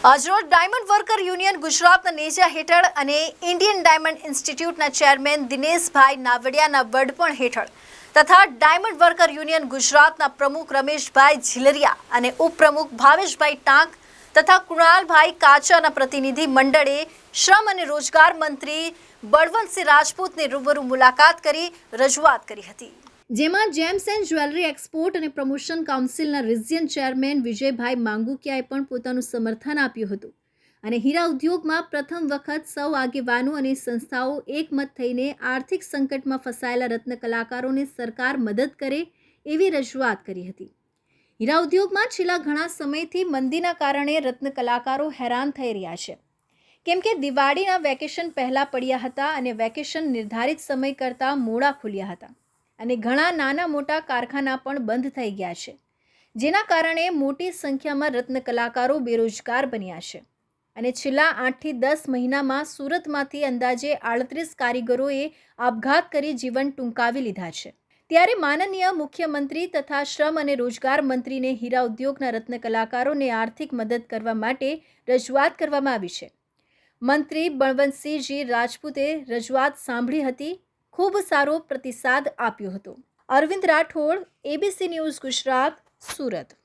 આજરોજ diamond worker union ગુજરાતના નેજા હેઠળ અને ઇન્ડિયન ડાયમંડ ઇન્સ્ટિટ્યૂટના ચેરમેન દિનેશભાઈ નાવડિયાના વડપણ હેઠળ તથા ડાયમંડ વર્કર યુનિયન ગુજરાતના પ્રમુખ રમેશભાઈ ઝીલરિયા અને ઉપપ્રમુખ ભાવેશભાઈ ટાંક તથા કૃણાલભાઈ કાચાના પ્રતિનિધિ મંડળે શ્રમ અને રોજગાર મંત્રી બળવંતસિંહ રાજપૂતની રૂબરૂ મુલાકાત કરી રજૂઆત કરી હતી. જેમાં જેમ્સ એન્ડ જ્વેલરી એક્સપોર્ટ અને પ્રમોશન કાઉન્સિલના રિઝિયન ચેરમેન વિજયભાઈ માંગુકિયાએ પણ પોતાનું સમર્થન આપ્યું હતું. અને હીરા ઉદ્યોગમાં પ્રથમ વખત સૌ આગેવાનો અને સંસ્થાઓ એકમત થઈને આર્થિક સંકટમાં ફસાયેલા રત્ન કલાકારોને સરકાર મદદ કરે એવી રજૂઆત કરી હતી. હીરા ઉદ્યોગમાં છેલ્લા ઘણા સમયથી મંદીના કારણે રત્ન કલાકારો હેરાન થઈ રહ્યા છે. કેમ કે દિવાળીના વેકેશન પહેલાં પડ્યા હતા અને વેકેશન નિર્ધારિત સમય કરતાં મોડા ખુલ્યા હતા. અને ઘણા નાના મોટા કારખાના પણ બંધ થઈ ગયા છે, જેના કારણે મોટી સંખ્યામાં રત્ન કલાકારો બેરોજગાર બન્યા છે. અને છેલ્લા આઠથી દસ મહિનામાં સુરતમાંથી અંદાજે આડત્રીસ કારીગરોએ આપઘાત કરી જીવન ટૂંકાવી લીધા છે. ત્યારે માનનીય મુખ્યમંત્રી તથા શ્રમ અને રોજગાર મંત્રીને હીરા ઉદ્યોગના રત્ન કલાકારોને આર્થિક મદદ કરવા માટે રજૂઆત કરવામાં આવી છે. મંત્રી બળવંતસિંહજી રાજપૂતે રજૂઆત સાંભળી હતી ખૂબ સારો પ્રતિસાદ આપ્યો હતો. Arvind Rathod ABC news Gujarat Surat.